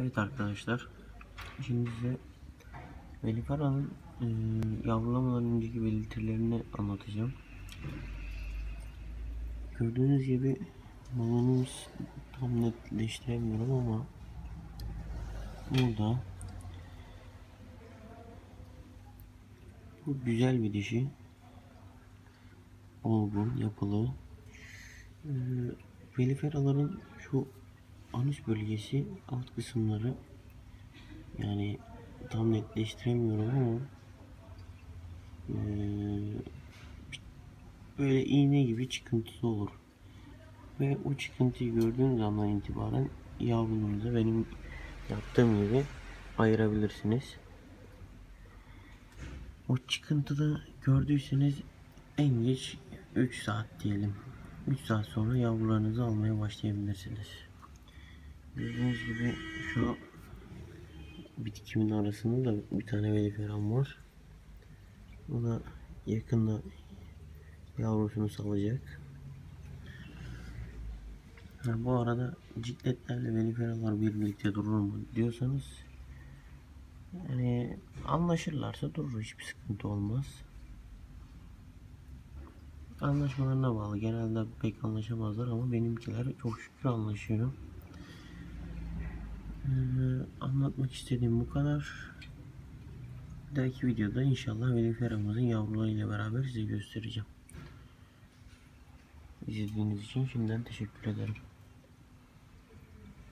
Evet arkadaşlar. Şimdi size Velifera'nın e, yavrulamadan önceki belirtilerini anlatacağım. Gördüğünüz gibi balonumuz tam netleştiremiyorum ama burada bu güzel bir dişi olgun yapılı ee, veliferaların şu anüs bölgesi alt kısımları yani tam netleştiremiyorum ama ee, böyle iğne gibi çıkıntısı olur. Ve o çıkıntıyı gördüğünüz andan itibaren yavrununuzu benim yaptığım gibi ayırabilirsiniz. O çıkıntıda gördüyseniz en geç 3 saat diyelim. 3 saat sonra yavrularınızı almaya başlayabilirsiniz. Gördüğünüz gibi şu bitkimin arasında da bir tane veliferam var. O da yakında yavrusunu salacak. Ha, bu arada cikletlerle veliferalar birlikte durur mu diyorsanız yani anlaşırlarsa durur hiçbir sıkıntı olmaz. Anlaşmalarına bağlı. Genelde pek anlaşamazlar ama benimkiler çok şükür anlaşıyor. Ee, anlatmak istediğim bu kadar. Bir dahaki videoda inşallah veliferamızın yavrularıyla beraber size göstereceğim. İzlediğiniz için şimdiden teşekkür ederim.